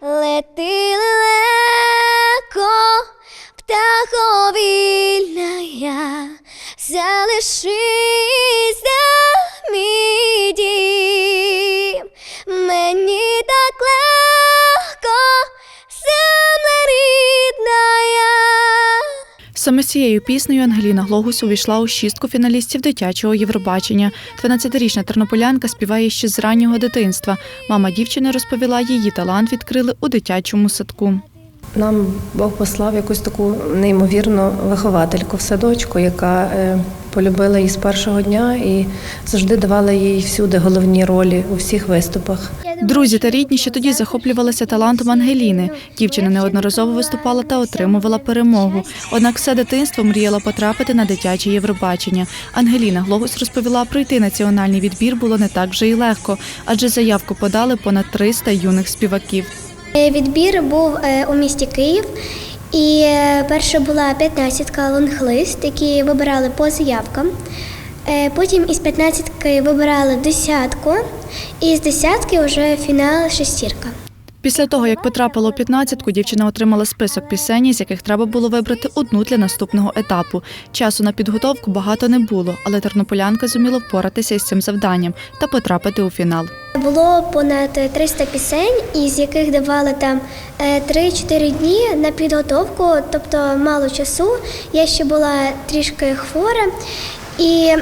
Лети легко, птаховільна я, залишись Саме цією піснею Ангеліна Глогус увійшла у шістку фіналістів дитячого Євробачення. 12-річна тернополянка співає ще з раннього дитинства. Мама дівчини розповіла, її талант відкрили у дитячому садку. Нам Бог послав якусь таку неймовірну виховательку в садочку, яка е, полюбила її з першого дня і завжди давала їй всюди головні ролі у всіх виступах. Друзі та рідні ще тоді захоплювалися талантом Ангеліни. Дівчина неодноразово виступала та отримувала перемогу. Однак все дитинство мріяла потрапити на дитяче Євробачення. Ангеліна Глогус розповіла, пройти національний відбір було не так вже й легко, адже заявку подали понад 300 юних співаків. Е, Відбір був е, у місті Київ, і е, перша була 15-ка лонглист, які вибирали по заявкам. Е, Потім із 15-ки вибирали десятку, і з десятки вже фінал шестірка. Після того, як потрапила у 15-ку, дівчина отримала список пісень, з яких треба було вибрати одну для наступного етапу. Часу на підготовку багато не було, але тернополянка зуміла впоратися із цим завданням та потрапити у фінал. Було понад 300 пісень, із яких давали там е, 3-4 дні на підготовку, тобто мало часу. Я ще була трішки хвора. І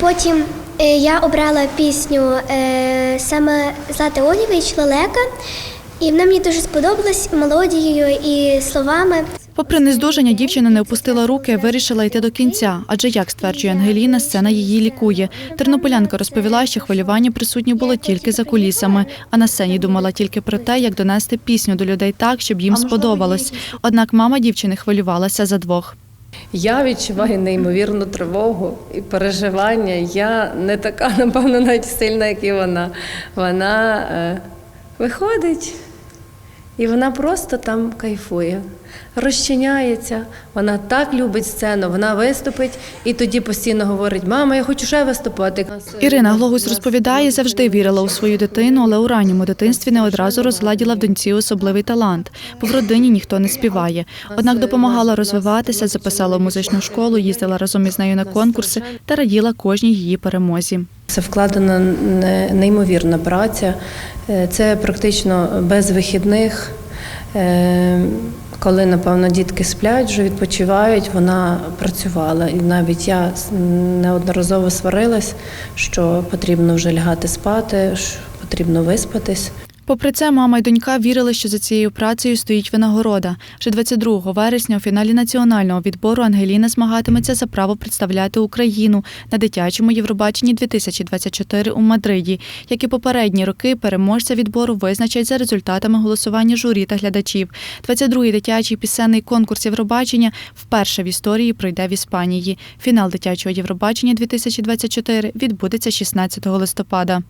потім е, я обрала пісню е, саме Злати Олівич Лелека. І вона мені дуже сподобалась мелодією і словами. Попри нездужання, дівчина не опустила руки, вирішила йти до кінця. Адже, як стверджує Ангеліна, сцена її лікує. Тернополянка розповіла, що хвилювання присутні було тільки за кулісами, а на сцені думала тільки про те, як донести пісню до людей так, щоб їм сподобалось. Однак мама дівчини хвилювалася за двох. Я відчуваю неймовірну тривогу і переживання. Я не така, напевно, навіть сильна, як і вона. Вона е, виходить і вона просто там кайфує, розчиняється. Вона так любить сцену, вона виступить і тоді постійно говорить: Мама, я хочу ще виступати. Ірина Глогус розповідає, завжди вірила у свою дитину, але у ранньому дитинстві не одразу розгладіла в доньці особливий талант, бо в родині ніхто не співає. Однак допомагала розвиватися, записала в музичну школу, їздила разом із нею на конкурси та раділа кожній її перемозі. Це вкладена неймовірна праця. Е, Це практично без вихідних. Е, Коли, напевно, дітки сплять, вже відпочивають, вона працювала. І навіть я неодноразово сварилась, що потрібно вже лягати спати, що потрібно виспатись. Попри це, мама й донька вірили, що за цією працею стоїть винагорода. Вже 22 вересня у фіналі національного відбору Ангеліна змагатиметься за право представляти Україну на дитячому Євробаченні 2024 у Мадриді. Як і попередні роки, переможця відбору визначать за результатами голосування журі та глядачів. 22-й дитячий пісенний конкурс Євробачення вперше в історії пройде в Іспанії. Фінал дитячого Євробачення 2024 відбудеться 16 листопада.